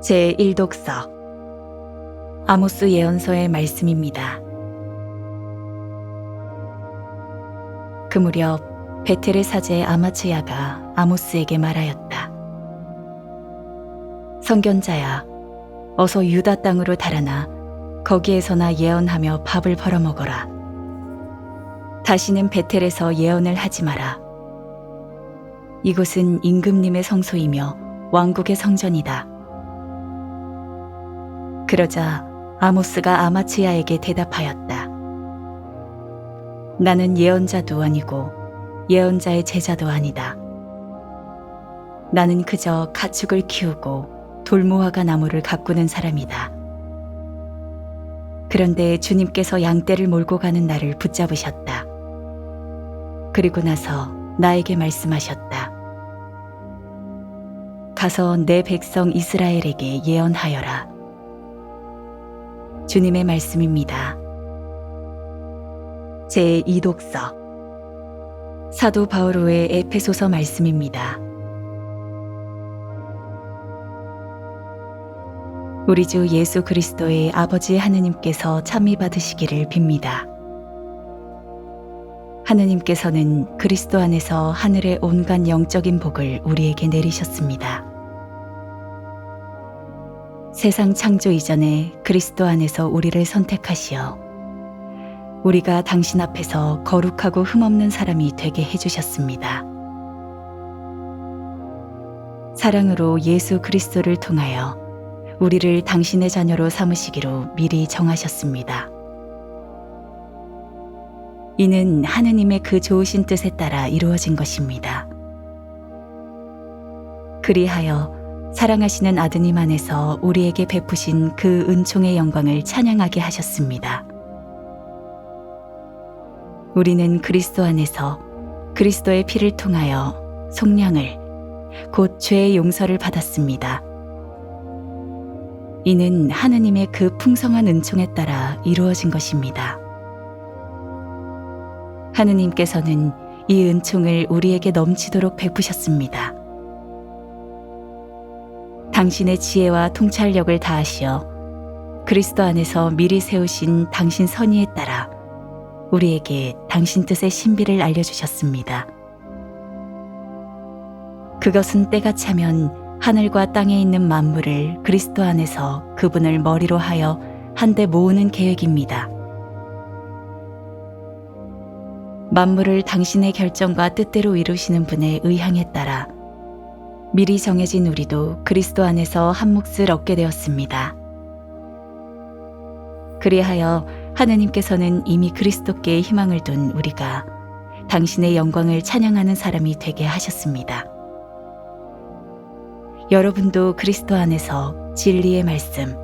제1독서 아모스 예언서의 말씀입니다. 그 무렵 베텔의 사제 아마츠야가 아모스에게 말하였다. 선견자야, 어서 유다 땅으로 달아나 거기에서나 예언하며 밥을 벌어먹어라. 다시는 베텔에서 예언을 하지 마라. 이곳은 임금님의 성소이며 왕국의 성전이다. 그러자 아모스가 아마츠야에게 대답하였다. 나는 예언자도 아니고 예언자의 제자도 아니다. 나는 그저 가축을 키우고 돌무화과 나무를 가꾸는 사람이다. 그런데 주님께서 양떼를 몰고 가는 나를 붙잡으셨다. 그리고 나서 나에게 말씀하셨다. 가서 내 백성 이스라엘에게 예언하여라. 주님의 말씀입니다. 제2독서 사도 바오로의 에페소서 말씀입니다. 우리 주 예수 그리스도의 아버지 하느님께서 참미 받으시기를 빕니다. 하느님께서는 그리스도 안에서 하늘의 온갖 영적인 복을 우리에게 내리셨습니다. 세상 창조 이전에 그리스도 안에서 우리를 선택하시어 우리가 당신 앞에서 거룩하고 흠없는 사람이 되게 해주셨습니다. 사랑으로 예수 그리스도를 통하여 우리를 당신의 자녀로 삼으시기로 미리 정하셨습니다. 이는 하느님의 그 좋으신 뜻에 따라 이루어진 것입니다. 그리하여 사랑하시는 아드님 안에서 우리에게 베푸신 그 은총의 영광을 찬양하게 하셨습니다. 우리는 그리스도 안에서 그리스도의 피를 통하여 속량을 곧 죄의 용서를 받았습니다. 이는 하느님의 그 풍성한 은총에 따라 이루어진 것입니다. 하느님께서는 이 은총을 우리에게 넘치도록 베푸셨습니다. 당신의 지혜와 통찰력을 다하시어 그리스도 안에서 미리 세우신 당신 선의에 따라 우리에게 당신 뜻의 신비를 알려주셨습니다. 그것은 때가 차면 하늘과 땅에 있는 만물을 그리스도 안에서 그분을 머리로 하여 한데 모으는 계획입니다. 만물을 당신의 결정과 뜻대로 이루시는 분의 의향에 따라 미리 정해진 우리도 그리스도 안에서 한 몫을 얻게 되었습니다. 그리하여 하느님께서는 이미 그리스도께 희망을 둔 우리가 당신의 영광을 찬양하는 사람이 되게 하셨습니다. 여러분도 그리스도 안에서 진리의 말씀,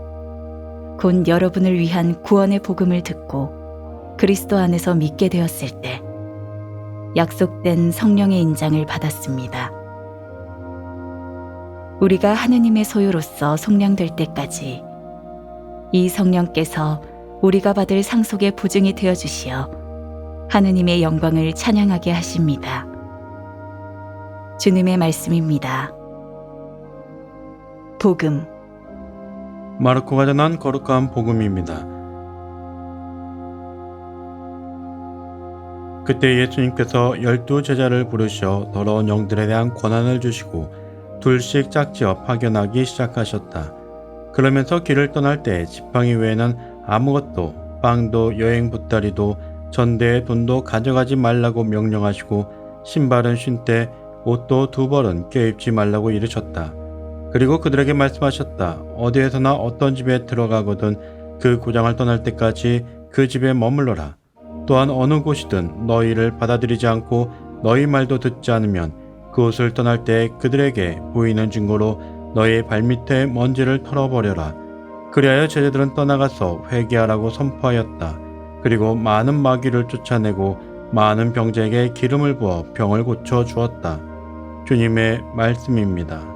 곧 여러분을 위한 구원의 복음을 듣고 그리스도 안에서 믿게 되었을 때 약속된 성령의 인장을 받았습니다. 우리가 하느님의 소유로서 속량될 때까지 이 성령께서 우리가 받을 상속의 보증이 되어 주시어 하느님의 영광을 찬양하게 하십니다. 주님의 말씀입니다. 복음 마르코가 전한 거룩한 복음입니다. 그때 예수님께서 열두 제자를 부르셔 더러운 영들에 대한 권한을 주시고 둘씩 짝지어 파견하기 시작하셨다. 그러면서 길을 떠날 때 지팡이 외에는 아무것도 빵도 여행 보따리도 전대의 돈도 가져가지 말라고 명령하시고 신발은 쉰 때 옷도 두 벌은 껴입지 말라고 이르셨다. 그리고 그들에게 말씀하셨다. 어디에서나 어떤 집에 들어가거든 그 고장을 떠날 때까지 그 집에 머물러라. 또한 어느 곳이든 너희를 받아들이지 않고 너희 말도 듣지 않으면 그곳을 떠날 때 그들에게 보이는 증거로 너희의 발밑에 먼지를 털어버려라. 그리하여 제자들은 떠나가서 회개하라고 선포하였다. 그리고 많은 마귀를 쫓아내고 많은 병자에게 기름을 부어 병을 고쳐 주었다. 주님의 말씀입니다.